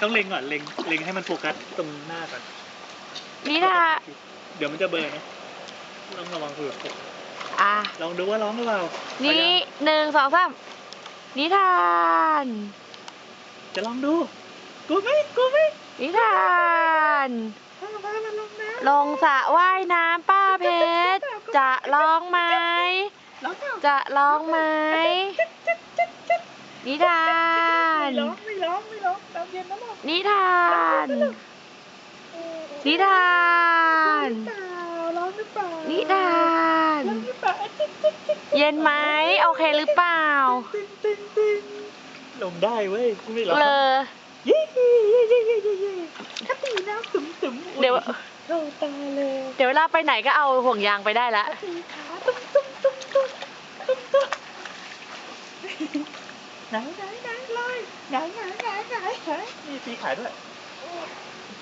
ต้องเล็งก่อนเล็งเล็งให้มันโฟกัสตรงหน้าก่อนนิทานเดี๋ยวมันจะเบลอนะต้องระวังคุยกับอะ ลองดูว่าร้องหรือเปล่านี่ หนึ่งสองสามนิทาน จะลองดูกลัวไหมกลัวไหมนิทาน พาพามันลงนะลงสระว่ายน้ำป้าเพชร จะร้องไหมร้องเปล่าจะร้องไหม นิทานไม่ร้อง น้ำเย็นนะลูกนิทาน นิทานเปล่าร้องหรือเปล่านิทานร้องหรือเปล่าติ๊งติ๊งติ๊งเย็นไหมโอเคหรือเปล่าติ๊งติ๊งติ๊งลงได้เว้ยไม่ร้องเลอเย้เย้เย้เย้เย้เย้เย้ถ้าตีน้ำตึ๋มตึ๋มเดี๋ยวเข้าตาเลย เดี๋ยวเวลาไปไหนก็เอาห่วงยางไปได้ละตีขาตุ้มตุ้มตุ้มตุ้มตุ้มตุ้ม ไหนไหนไหนเลยไหนไหนไหนไหนไหนมีตีขายด้วย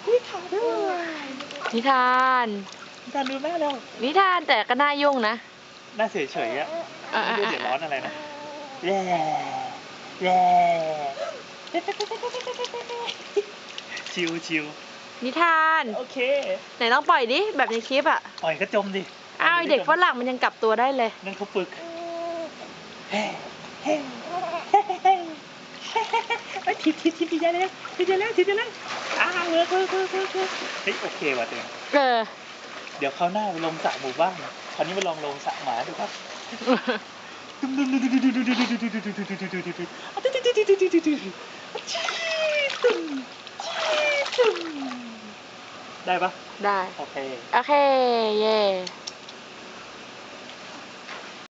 ตีขาด้วยนิทานการดูแม่แล้วนิทานแต่ก็น่ายุ่งนะน้าเฉยเฉยอะไม่ได้เดือดร้อนอะไรนะแย่แย่ชิวชิวนิทานโอเคไหนลองปล่อยดิแบบในคลิปอะปล่อยก็จมดิอ้าวเด็กฝรั่งมันยังกลับตัวได้เลยนั่นเขาฝึก เฮ้เฮ้เฮ้เฮ้เฮ้ทิปทิปทิปทิปได้แล้วทิปได้แล้วทิปได้แล้วอ้าวเออเออเออเออเออเฮ้ยโอเคว่ะเต็มเออ เดี๋ยวคราวหน้าไปลงสระหมู่บ้านคราวนี้มาลองลงสระหมาดูครับได้ปะได้โอเคโอเคเย่